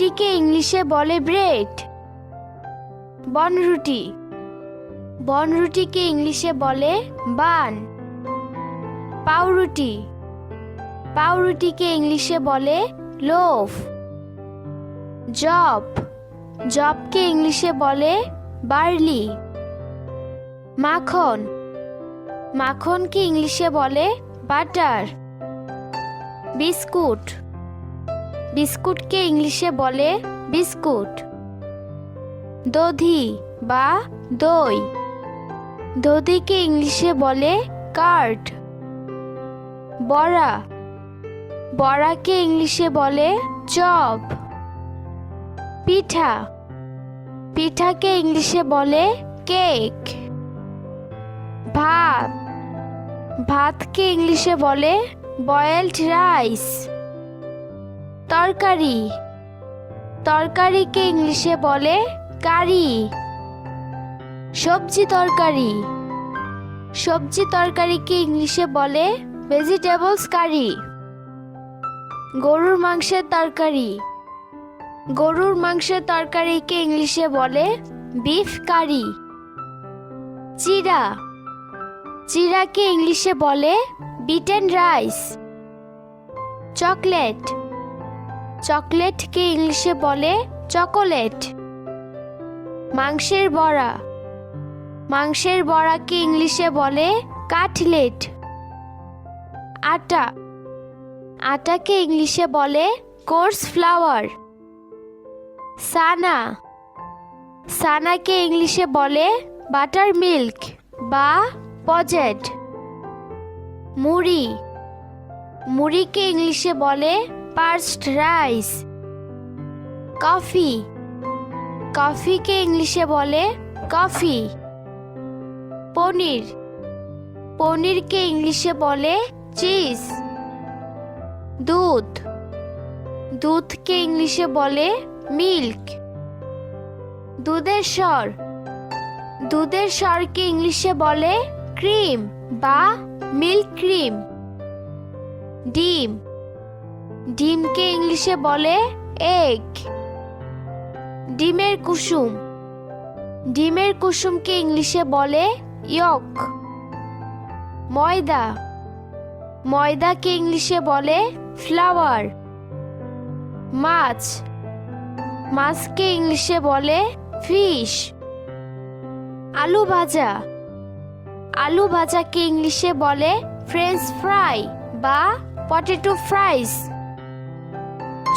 রুটিকে ইংলিশে বলে ব্রেড। বনরুটি বনরুটিকে ইংলিশে বলে বান। পাউরুটি পাউরুটিকে ইংলিশে বলে লোফ। জব। জবকে ইংলিশে বলে বার্লি। মাখন। মাখনকে ইংলিশে বলে বাটার। বিস্কুট। বিস্কুটকে ইংলিশে বলে বিস্কুট। দধি বা দই। দধিকে ইংলিশে বলে কার্ড। বড়া। বড়াকে ইংলিশে বলে চপ। পিঠা। পিঠাকে ইংলিশে বলে কেক। ভাত। ভাতকে ইংলিশে বলে বয়েলড রাইস। তরকারি। তরকারিকে ইংলিশে বলে কারি। সবজি তরকারি। সবজি তরকারিকে ইংলিশে বলে ভেজিটেবলস কারি। গরুর মাংসের তরকারি। গরুর মাংসের তরকারিকে ইংলিশে বলে বিফ কারি। চিরা। চিরাকে ইংলিশে বলে বিটেন রাইস চকলেট। চকলেটকে ইংলিশে বলে? চকোলেট। মাংসের বড়া। মাংসের বড়াকে ইংলিশে বলে? কাটলেট। আটা। আটাকে ইংলিশে বলে? কোর্স ফ্লাওয়ার সানা সানাকে ইংলিশে বলে? বাটার মিল্ক বা পজেট। মুড়ি। মুড়িকে ইংলিশে বলে? Parched rice. কফি। কফিকে ইংলিশে বলে কফি। পনির। পনিরকে ইংলিশে বলে চিজ। দুধ। দুধকে ইংলিশে বলে মিল্ক। দুধের স্বর। দুধের স্বরকে ইংলিশে বলে ক্রিম বা মিল্ক ক্রিম। ডিম। ডিমকে ইংলিশে বলে এগ। ডিমের কুসুম। ডিমের কুসুমকে ইংলিশে বলে ইয়ক। ময়দা। ময়দাকে ইংলিশে বলে ফ্লাওয়ার। মাছ। মাছকে ইংলিশে বলে ফিশ। আলু ভাজা। আলু ভাজাকে ইংলিশে বলে ফ্রেঞ্চ ফ্রাই বা পটেটো ফ্রাইস।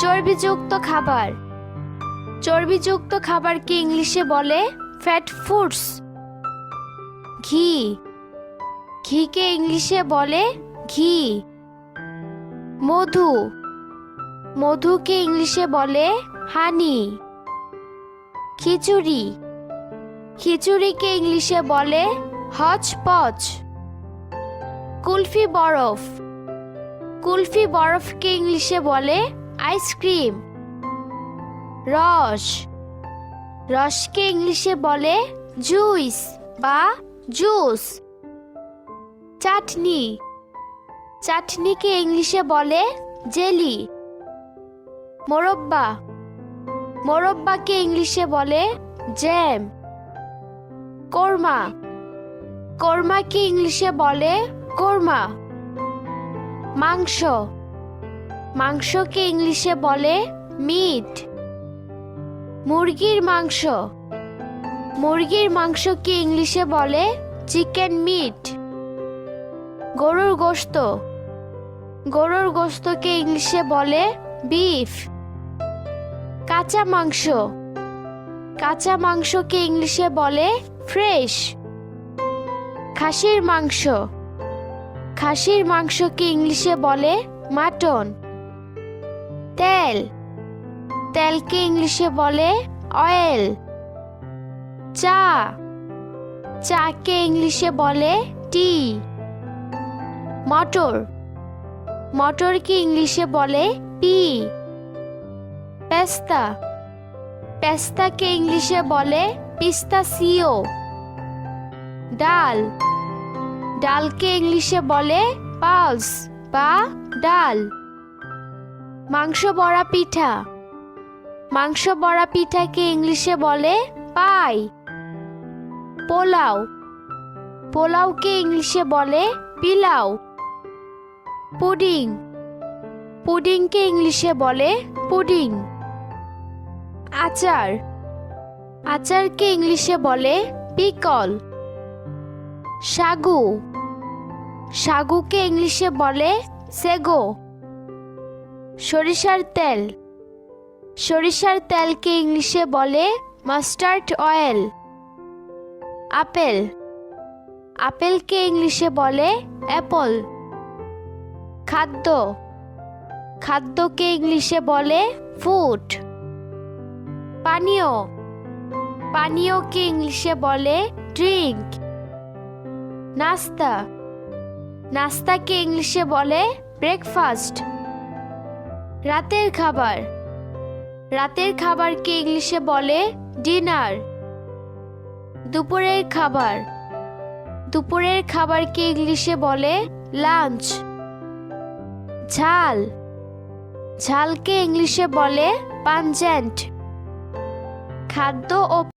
চর্বিযুক্ত খাবার। চর্বিযুক্ত খাবারকে ইংলিশে বলে? ফ্যাট ফুডস ঘি। ঘিকে ইংলিশে বলে ঘি। মধু। মধুকে ইংলিশে বলে হানি খিচুড়ি। খিচুড়িকে ইংলিশে বলে হচপচ কুলফি বরফ। কুলফি বরফকে ইংলিশে বলে আইসক্রিম রস রসকে ইংলিশে বলে জুইস বা জুস চাটনি চাটনিকে ইংলিশে বলে জেলি মোরব্বা মোরব্বাকে ইংলিশে বলে জ্যাম কোরমা কোরমাকে ইংলিশে বলে কোরমা মাংস মাংসকে ইংলিশে বলে মিট মুরগির মাংস। মুরগির মাংসকে ইংলিশে বলে চিকেন মিট গরুর গোশত গরুর গোশতকে ইংলিশে বলে বিফ কাঁচা মাংস। কাঁচা মাংসকে ইংলিশে বলে ফ্রেশ খাসির মাংস। খাসির মাংসকে ইংলিশে বলে মাটন? তেল। তেলকে ইংলিশে বলে অয়েল। চা। চাকে ইংলিশে বলে টি। মটর। মটরকে ইংলিশে বলে পি। পেস্তা। পেস্তাকে ইংলিশে বলে পিস্তাসিও। ডাল। ডালকে ইংলিশে বলে পালস বা ডাল। মাংস বড়া পিঠা। মাংস বড়া পিঠাকে ইংলিশে বলে? পাই। পোলাও। পোলাওকে ইংলিশে বলে? পিলাও। পুডিং। পুডিংকে ইংলিশে বলে? পুডিং। আচার। আচারকে ইংলিশে বলে? পিকল। সাগু। সাগুকে ইংলিশে বলে? সেগো। সরিষার তেল। সরিষার তেলকে ইংলিশে বলে মাস্টার্ড অয়েল। আপেল। আপেলকে ইংলিশে বলে অ্যাপল। খাদ্য। খাদ্যকে ইংলিশে বলে ফুড। পানীয়। পানীয়কে ইংলিশে বলে ড্রিঙ্ক নাস্তা। নাস্তাকে ইংলিশে বলে ব্রেকফাস্ট। রাতের খাবার। রাতের খাবারকে ইংলিশে বলে? ডিনার। দুপুরের খাবার। দুপুরের খাবারকে ইংলিশে বলে? লাঞ্চ। ঝাল। ঝালকে ইংলিশে বলে? পাঞ্জেন্ট খাদ্য ও